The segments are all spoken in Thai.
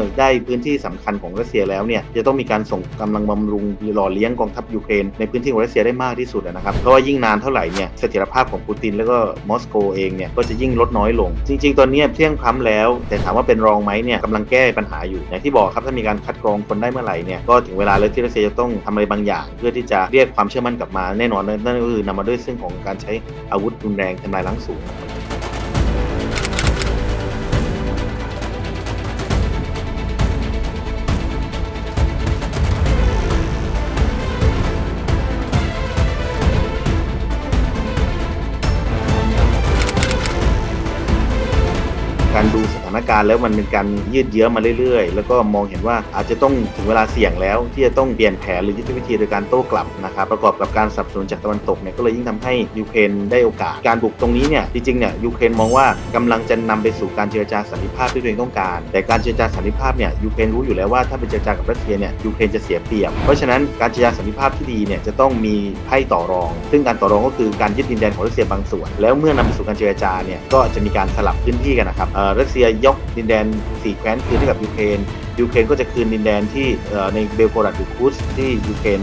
อได้พื้นที่สำคัญของรัสเซียแล้วเนี่ยจะต้องมีการส่งกำลังบำรุงหล่อเลี้ยงกองทัพยูเครนในพื้นที่ของรัสเซียได้มากที่สุดนะครับเพราะว่ายิ่งนานเท่าไหร่เนี่ยเสถียรภาพของปูตินแล้วก็มอสโกเองเนี่ยก็จะยิ่งลดน้อยลง จริง ๆ ตอนนี้เพียงพล้ำแล้ว แต่ถามว่าเป็นรองไหมเนี่ยกำลังแก้ปัญหาอยู่อย่างที่บอกครับถ้ามีการคัดกรองคนได้เมื่อไหร่เนี่ยก็ถึงเวลาแล้วที่รัสเซียจะต้องทำอะไรบางอย่าง เพื่อที่จะเรียกความเชื่อมั่นกลับมาแน่นอนนั่นก็คือนำมาด้วยซึ่งของการใช้อาวุธรุนแรงทำลายล้างสูงารดูสถานการณ์แล้วมันเป็นการยืดเยื้อมาเรื่อยๆ แล้วก็มองเห็นว่าอาจจะต้องถึงเวลาเสี่ยงแล้ว ที่จะต้องเปลี่ยนแผนหรือยุทธวิธีโดยการโต้กลับนะครับประกอบกับการสับสนจากตะวันตกเนี่ยก็เลยยิ่งทำให้ยูเครนได้โอกาสการบุกตรงนี้เนี่ยจริงๆเนี่ยยูเครนมองว่ากำลังจะนำไปสู่การเจรจาสันติภาพที่ตัวเองต้องการ แต่การเจรจาสันติภาพเนี่ยยูเครนรู้อยู่แล้วว่าถ้าไปเจรจากับรัสเซียเนี่ยยูเครนจะเสียเปรียบ เพราะฉะนั้นการเจรจาสันติภาพที่ดีเนี่ยจะต้องมีไพ่ต่อรอง ซึ่งการต่อรองก็คือการยึดดินแดนของรัสเซียบางส่วน แล้วเมื่อนำไปสู่การเจรจาเนี่ยก็จะมีการสลับพื้นที่กันนะครับเออรัสเซียยกดินแดนสี่แคว้นคืนให้กับยูเครนยูเครนก็จะคืนดินแดนที่ในเบลโกรัดหรือคูสที่ยูเครน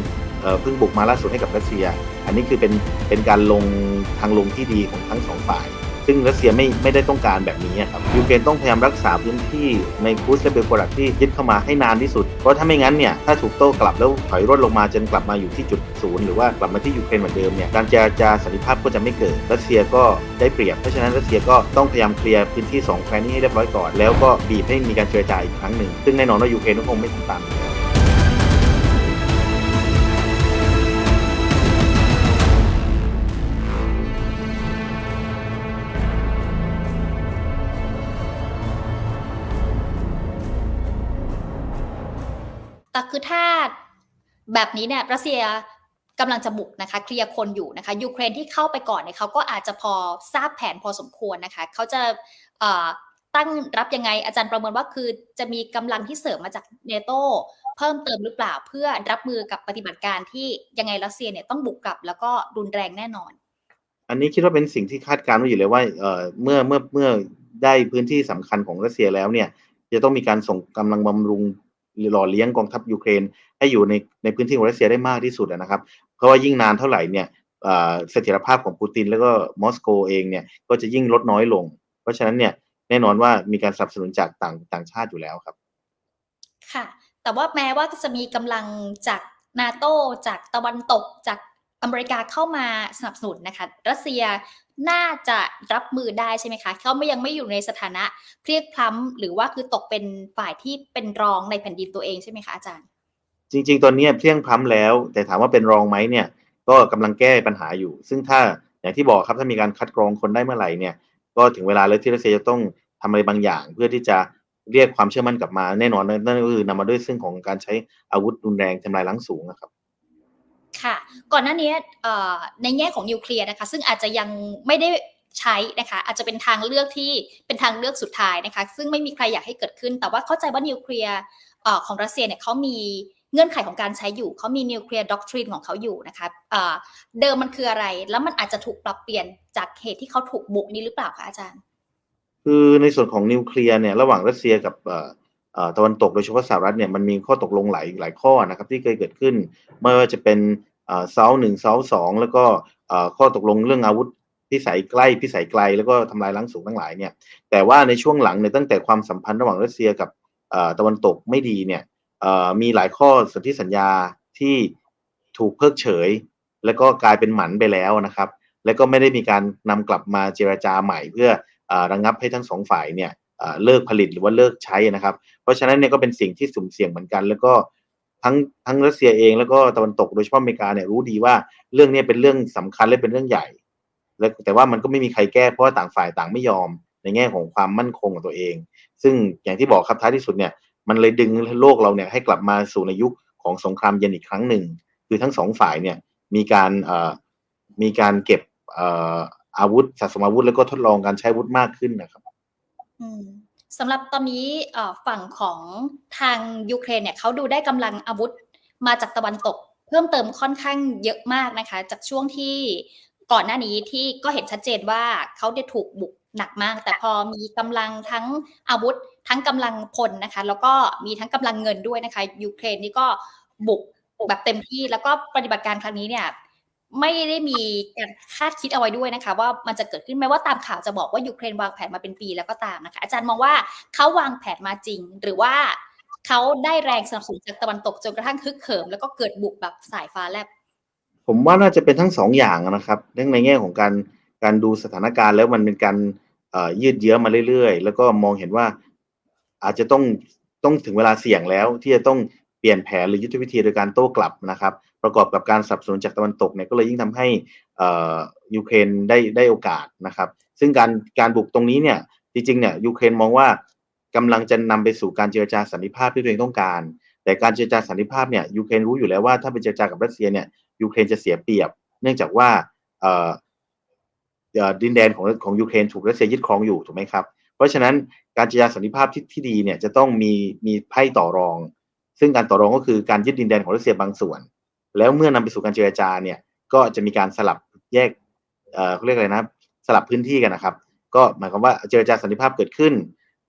เพิ่งบุกมาล่าสุดให้กับรัสเซีย อันนี้คือเป็นเป็นการลงทางลงที่ดีของทั้งสองฝ่าย ซึ่งรัสเซียไม่ไม่ได้ต้องการแบบนี้ครับยูเครนต้องพยายามรักษาพื้นที่ในคูสและเบลโกรัดที่ยึดเข้ามาให้นานที่สุด เพราะถ้าไม่งั้นเนี่ยถ้าถูกโต้กลับแล้วถอยร่นลงมาจนกลับมาอยู่ที่จุดศูนย์หรือว่ากลับมาที่ยูเครนเหมือนเดิมเนี่ยการเจรจาสันติภาพก็จะไม่เกิดรัสเซียก็ได้เปรียบเพราะฉะนั้นรัสเซียก็ต้องพยายามเคลียร์พื้นที่สองแคว้นนี้ให้เรียบร้อยก่อนแล้วก็บีบให้มีการเจรจาอีกครั้งหนึ่งซึ่งแน่นอนว่ายูเครนก็คงไม่ทำตามอยู่แล้ว แต่คือถ้าแบบนี้เนี่ยรัสเซียกำลังจะบุกนะคะเคลียร์คนอยู่นะคะยูเครนที่เข้าไปก่อนเนี่ยเขาก็อาจจะพอทราบแผนพอสมควรนะคะเขาจะตั้งรับยังไงอาจารย์ประเมินว่าคือจะมีกำลังที่เสริมมาจากเนโตเพิ่มเติมหรือเปล่าเพื่อรับมือกับปฏิบัติการที่ยังไงรัสเซียเนี่ยต้องบุกกลับแล้วก็รุนแรงแน่นอน อันนี้คิดว่าเป็นสิ่งที่คาดการณ์ไว้อยู่เลยว่าเอ่อเมื่อเมื่อเมื่อได้พื้นที่สำคัญของรัสเซียแล้วเนี่ย จะต้องมีการส่งกำลังบำรุง หล่อเลี้ยงกองทัพยูเครน ให้อยู่ในในพื้นที่ของรัสเซียได้มากที่สุดนะครับ เพราะว่ายิ่งนานเท่าไหร่เนี่ยเสถียรภาพของปูติน แล้วก็มอสโกเองเนี่ยก็จะยิ่งลดน้อยลง เพราะฉะนั้นเนี่ยแน่นอนว่ามีการสนับสนุนจากต่างต่างชาติอยู่แล้วครับ ค่ะ แต่ว่าแม้ว่าจะมีกำลังจากนาโตจากตะวันตกจากอเมริกาเข้ามาสนับสนุนนะคะ รัสเซีย น่าจะรับมือได้ใช่ไหมคะเขาไม่ยังไม่อยู่ในสถานะเพรียบพล้ำหรือว่าคือตกเป็นฝ่ายที่เป็นรองในแผ่นดินตัวเองใช่ไหมคะอาจารย์ จริง ๆ ตอนนี้เพลียงพล้ำแล้ว แต่ถามว่าเป็นรองไหมเนี่ย ก็กำลังแก้ปัญหาอยู่ ซึ่งถ้าอย่างที่บอกครับถ้ามีการคัดกรองคนได้เมื่อไหร่เนี่ย ก็ถึงเวลาแล้วที่รัสเซียจะต้องทำอะไรบางอย่าง เพื่อที่จะเรียกความเชื่อมั่นกลับมาแน่นอนนั่นก็คือนำมาด้วยซึ่งของการใช้อาวุธรุนแรงทำลายล้างสูงนะครับ ค่ะ ก่อนหน้านี้ในแง่ของนิวเคลียร์นะคะ ซึ่งอาจจะยังไม่ได้ใช้นะคะอาจจะเป็นทางเลือกที่เป็นทางเลือกสุดท้ายนะคะ ซึ่งไม่มีใครอยากให้เกิดขึ้น แต่ว่าเข้าใจว่านิวเคลียร์ของรัสเซียเนี่ยเขามีเงื่อนไขของการใช้อยู่เขามีนิวเคลียร์ด็อกทรีนของเขาอยู่นะคะเอ่อเดิมมันคืออะไร แล้วมันอาจจะถูกปรับเปลี่ยนจากเหตุที่เขาถูกบุกนี้หรือเปล่าคะอาจารย์ คือในส่วนของนิวเคลียร์เนี่ยระหว่างรัสเซียกับตะวันตกโดยเฉพาะสหรัฐเนี่ยมันมีข้อตกลงหลายหลายข้อนะครับที่เคยเกิดขึ้นไม่ว่าจะเป็น เซาหนึ่งเซาสองแล้วก็ข้อตกลงเรื่องอาวุธพิสัยใกล้พิสัยไกลแล้วก็ทำลายล้างสูงทั้งหลายเนี่ยแต่ว่าในช่วงหลังเนี่ยตั้งแต่ความสัมพันธ์ระหว่างรัสเซียกับตะวันตกไม่ดีเนี่ยมีหลายข้อสนธิสัญญาที่ถูกเพิกเฉย แล้วก็กลายเป็นหมันไปแล้วนะครับ แล้วก็ไม่ได้มีการนำกลับมาเจรจาใหม่เพื่ออระงับให้ทั้งสองฝ่ายเนี่ยเลิกผลิตหรือว่าเลิกใช้นะครับ เพราะฉะนั้นเนี่ยก็เป็นสิ่งที่สุ่มเสี่ยงเหมือนกัน แล้วก็ ทั้งทั้งรัสเซียเองแล้วก็ตะวันตกโดยเฉพาะอเมริกาเนี่ยรู้ดีว่าเรื่องนี้เป็นเรื่องสำคัญและเป็นเรื่องใหญ่ แล้วแต่ว่ามันก็ไม่มีใครแก้เพราะว่าต่างฝ่ายต่างไม่ยอม ในแง่ของความมั่นคงของตัวเอง ซึ่งอย่างที่บอกครับท้ายที่สุดเนี่ยมันเลยดึงโลกเราเนี่ยให้กลับมาสู่ในยุคของสงครามเย็นอีกครั้งหนึ่ง คือทั้งสองฝ่ายเนี่ยมีการมีการเก็บเอ่ออาวุธสะสมอาวุธแล้วก็ทดลองการใช้อาวุธมากขึ้นนะครับ อืม สำหรับตอนนี้ฝั่งของทางยูเครนเนี่ยเขาดูได้กำลังอาวุธมาจากตะวันตก เพิ่มเติมค่อนข้างเยอะมากนะคะ จากช่วงที่ก่อนหน้านี้ที่ก็เห็นชัดเจนว่าเขาได้ถูกบุกหนักมาก แต่พอมีกำลังทั้งอาวุธ ทั้งกำลังพลนะคะ แล้วก็มีทั้งกำลังเงินด้วยนะคะยูเครนนี่ก็บุกแบบเต็มที่แล้วก็ปฏิบัติการครั้งนี้เนี่ย ไม่ได้มีการคาดคิดเอาไว้ด้วยนะคะ ว่ามันจะเกิดขึ้นแม้ว่าตามข่าวจะบอกว่ายูเครนวางแผนมาเป็นปีแล้วก็ตามนะคะ อาจารย์มองว่าเขาวางแผนมาจริง หรือว่าเขาได้แรงสนับสนุนจากตะวันตกจนกระทั่งฮึกเหิม แล้วก็เกิดบุกแบบสายฟ้าแลบผมว่าน่าจะเป็นทั้งสองอย่างนะครับเรื่องในแง่ของการการดูสถานการณ์แล้วมันเป็นการยืดเยื้อมาเรื่อยๆ แล้วก็มองเห็นว่าอาจจะต้องต้องถึงเวลาเสี่ยงแล้วที่จะต้อง เปลี่ยนแผนหรือยุทธวิธีโดยการโต้กลับนะครับ ประกอบกับการสับสนจากตะวันตกเนี่ยก็เลยยิ่งทำให้ยูเครนได้ได้โอกาสนะครับ ซึ่งการการบุกตรงนี้เนี่ยจริงๆเนี่ยยูเครนมองว่ากำลังจะนำไปสู่การเจรจาสันติภาพที่ตัวเองต้องการ แต่การเจรจาสันติภาพเนี่ยยูเครนรู้อยู่แล้วว่าถ้าไปเจรจากับรัสเซียเนี่ยยูเครนจะเสียเปรียบ เนื่องจากว่าดินแดนของของยูเครนถูกรัสเซียยึดครองอยู่ถูกไหมครับ เพราะฉะนั้นการเจรจาสันติภาพที่ที่ดีเนี่ยจะต้องมีมีไพ่ต่อรอง ซึ่งการต่อรองก็คือการยึดดินแดนของรัสเซียบางส่วน แล้วเมื่อนำไปสู่การเจรจาเนี่ยก็จะมีการสลับแยกเอ่อเขาเรียกอะไรนะสลับพื้นที่กันนะครับ ก็หมายความว่าเจรจาสันติภาพเกิดขึ้น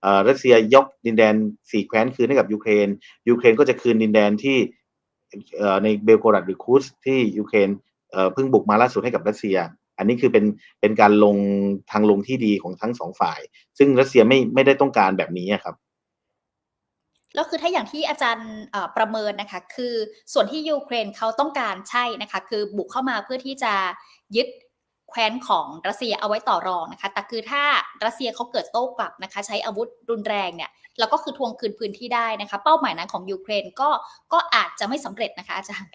เอ่อรัสเซียยกดินแดนสี่แคว้นคืนให้กับยูเครนยูเครนก็จะคืนดินแดนที่เอ่อในเบลโกรัดหรือคูสที่ยูเครนเอ่อเพิ่งบุกมาล่าสุดให้กับรัสเซีย อันนี้คือเป็นเป็นการลงทางลงที่ดีของทั้งสองฝ่าย ซึ่งรัสเซียไม่ไม่ได้ต้องการแบบนี้ครับ แล้วคือถ้าอย่างที่อาจารย์ประเมินนะคะ คือส่วนที่ยูเครนเขาต้องการใช่นะคะ คือบุกเข้ามาเพื่อที่จะยึดแคว้นของรัสเซียเอาไว้ต่อรองนะคะ แต่คือถ้ารัสเซียเขาเกิดโต้กลับนะคะ ใช้อาวุธรุนแรงเนี่ยแล้วก็คือทวงคืนพื้นที่ได้นะคะ เป้าหมายนั้นของยูเครนก็ก็อาจจะไม่สำเร็จนะคะอาจารย์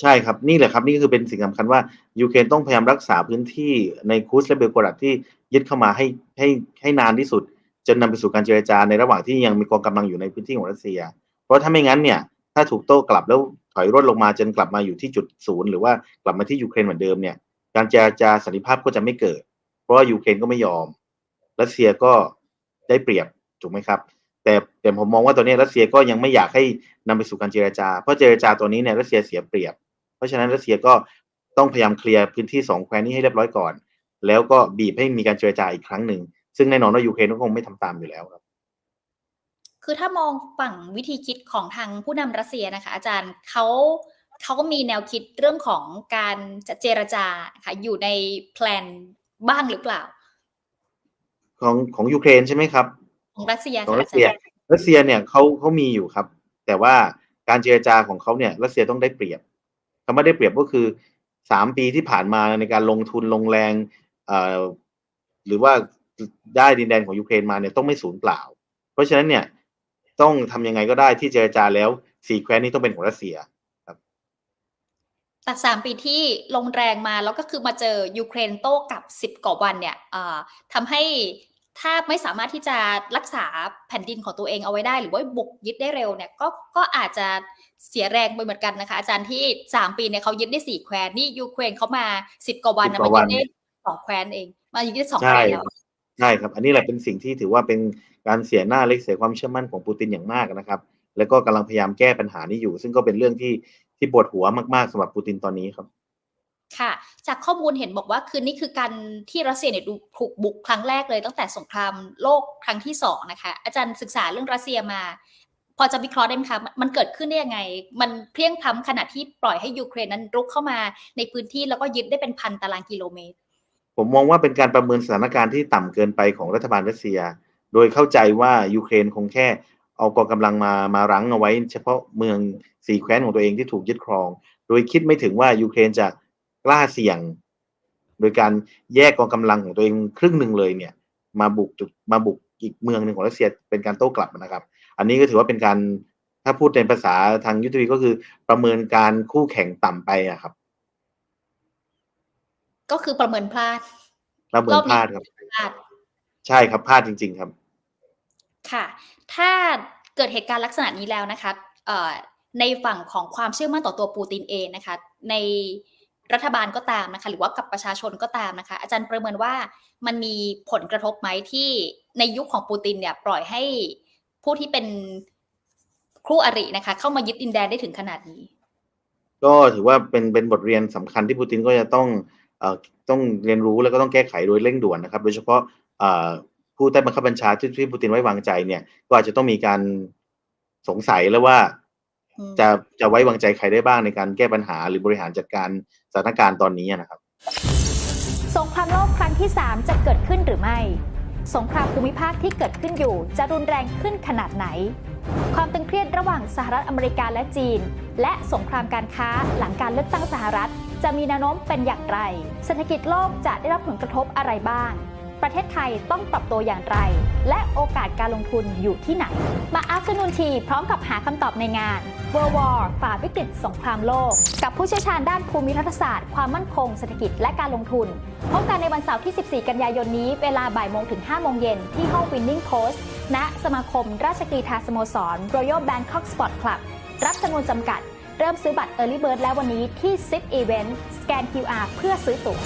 ใช่ครับนี่แหละครับนี่ก็คือเป็นสิ่งสำคัญว่ายูเครนต้องพยายามรักษาพื้นที่ในคูสและเบลกรัดที่ยึดเข้ามาให้ให้ให้นานที่สุด จนนำไปสู่การเจรจาในระหว่างที่ยังมีกองกำลังอยู่ในพื้นที่ของรัสเซีย เพราะถ้าไม่งั้นเนี่ยถ้าถูกโต้กลับแล้วถอยร่นลงมาจนกลับมาอยู่ที่จุดศูนย์หรือว่ากลับมาที่ยูเครนเหมือนเดิมเนี่ยการเจรจาสันติภาพก็จะไม่เกิด เพราะว่ายูเครนก็ไม่ยอมรัสเซียก็ได้เปรียบถูกไหมครับ แต่แต่ผมมองว่าตอนนี้รัสเซียก็ยังไม่อยากให้นำไปสู่การเจรจา เพราะเจรจาตัวนี้เนี่ยรัสเซียเสียเปรียบ เพราะฉะนั้นรัสเซียก็ต้องพยายามเคลียร์พื้นที่สองแคว้นนี้ให้เรียบร้อยก่อน แล้วก็บีบให้มีการเจรจาอีกครั้งหนึ่ง ซึ่งแน่นอนว่ายูเครนก็คงไม่ทำตามอยู่แล้วครับ คือถ้ามองฝั่งวิธีคิดของทางผู้นำรัสเซียนะคะ อาจารย์เขาเขาก็มีแนวคิดเรื่องของการจะเจรจาค่ะอยู่ในแพลนบ้างหรือเปล่า ของของยูเครนใช่ไหมครับ ของรัสเซียของค่ะรัสเซียอาจารย์รัสเซียเนี่ยเขาเขามีอยู่ครับ แต่ว่าการเจรจาของเขาเนี่ยรัสเซียต้องได้เปรียบคำว่าได้เปรียบก็คือสามปีที่ผ่านมาในการลงทุนลงแรงเอ่อหรือว่า ได้ดินแดนของยูเครนมาเนี่ยต้องไม่สูญเปล่า เพราะฉะนั้นเนี่ยต้องทำยังไงก็ได้ที่เจรจาแล้วสี่แคว้นนี้ต้องเป็นของรัสเซียแต่สามปีที่ลงแรงมาแล้วก็คือมาเจอยูเครนโต้กลับสิบกว่าวันเนี่ยเอ่อทำให้ถ้าไม่สามารถที่จะรักษาแผ่นดินของตัวเองเอาไว้ได้ หรือว่าบุกยึดได้เร็วเนี่ยก็ก็อาจจะเสียแรงไปเหมือนกันนะคะ อาจารย์ที่สามปีเนี่ยเขายึดได้สี่แคว้นนี่ยูเครนเขามาสิบกว่าวันนะ10กมาว่าวัยึนดได้สองแคว้นเอง มายึดได้สองแคใช่ว้นแล้ว ใช่ครับ อันนี้แหละเป็นสิ่งที่ถือว่าเป็นการเสียหน้าเล็กเสียความเชื่อมั่นของปูตินอย่างมากนะครับ แล้วก็กำลังพยายามแก้ปัญหานี้อยู่ ซึ่งก็เป็นเรื่องที่ที่ปวดหัวมากๆสำหรับปูตินตอนนี้ครับ ค่ะ จากข้อมูลเห็นบอกว่าคืนนี้คือการที่รัสเซียเนี่ยดูถูกบุกครั้งแรกเลยตั้งแต่สงครามโลกครั้งที่สองนะคะ อาจารย์ศึกษาเรื่องรัสเซียมา พอจะวิเคราะห์ได้ไหมคะมันเกิดขึ้นได้ยังไง มันเพลียงพล้ำขนาดที่ปล่อยให้ยูเครนนั้นรุกเข้ามาในพื้นที่แล้วก็ยึดได้เป็นพันตารางกิโลเมตร ผมมองว่าเป็นการประเมินสถานการณ์ที่ต่ำเกินไปของรัฐบาลรัสเซีย โดยเข้าใจว่ายูเครนคงแค่เอากองกำลังมามารั้งเอาไว้ เฉพาะเมืองสีแคว้นของตัวเองที่ถูกยึดครอง โดยคิดไม่ถึงว่ายูเครนจะกล้าเสี่ยง โดยการแยกกองกำลังของตัวเองครึ่งหนึ่งเลยเนี่ย มาบุกจุดมาบุกอีกเมืองหนึ่งของรัสเซียเป็นการโต้กลับนะครับ อันนี้ก็ถือว่าเป็นการถ้าพูดในภาษาทางยุทธวิธีก็คือประเมินการคู่แข่งต่ำไปอะครับ ก็คือประเมินพลาด ประเมินพลาดครับพลาด ใช่ครับพลาดจริง ๆครับ ค่ะ ถ้าเกิดเหตุการณ์ลักษณะนี้แล้วนะคะเอ่อในฝั่งของความเชื่อมั่นต่อตัวปูตินเองนะคะ ในรัฐบาลก็ตามนะคะ หรือว่ากับประชาชนก็ตามนะคะ อาจารย์ประเมินว่ามันมีผลกระทบไหมที่ในยุคของปูตินเนี่ย ปล่อยให้ผู้ที่เป็นคู่อรินะคะ เข้ามายึดดินแดนได้ถึงขนาดนี้ ก็ถือว่าเป็นเป็นบทเรียนสำคัญที่ปูตินก็จะต้องเอ่อ ต้องเรียนรู้แล้วก็ต้องแก้ไขโดยเร่งด่วนนะครับ โดยเฉพาะเอ่อผผู้ใต้บังคับบัญชาที่ที่ปูตินไว้วางใจเนี่ย ก็อาจจะต้องมีการสงสัยแล้วว่าอืมจะจะไว้วางใจใครได้บ้างในการแก้ปัญหาหรือบริหารจัดการสถานการณ์ตอนนี้นะครับ สงครามโลกครั้งที่ 3 จะเกิดขึ้นหรือไม่ สงครามภูมิภาคที่เกิดขึ้นอยู่ จะรุนแรงขึ้นขนาดไหน ความตึงเครียดระหว่างสหรัฐอเมริกาและจีน และสงครามการค้าหลังการเลือกตั้งสหรัฐ จะมีแนวโน้มเป็นอย่างไร เศรษฐกิจโลกจะได้รับผลกระทบอะไรบ้าง ประเทศไทยต้องปรับตัวอย่างไร และโอกาสการลงทุนอยู่ที่ไหน มาอัพสนุนทีพร้อมกับหาคำตอบในงาน World War ฝ่าวิกฤตสงครามโลก กับผู้เชี่ยวชาญด้านภูมิรัฐศาสตร์ ความมั่นคง เศรษฐกิจและการลงทุน พบกันในวันเสาร์ที่ 14 กันยายนนี้ เวลาบ่ายโมงถึง 5 โมงเย็นที่ห้อง Winning Post ณ สมาคม ราชกรีฑาสโมสร Royal Bangkok Sport Club รับจำนวนจำกัด เริ่มซื้อบัตร Early Bird แล้ววันนี้ที่ Zip Event สแกน QR เพื่อซื้อตั๋ว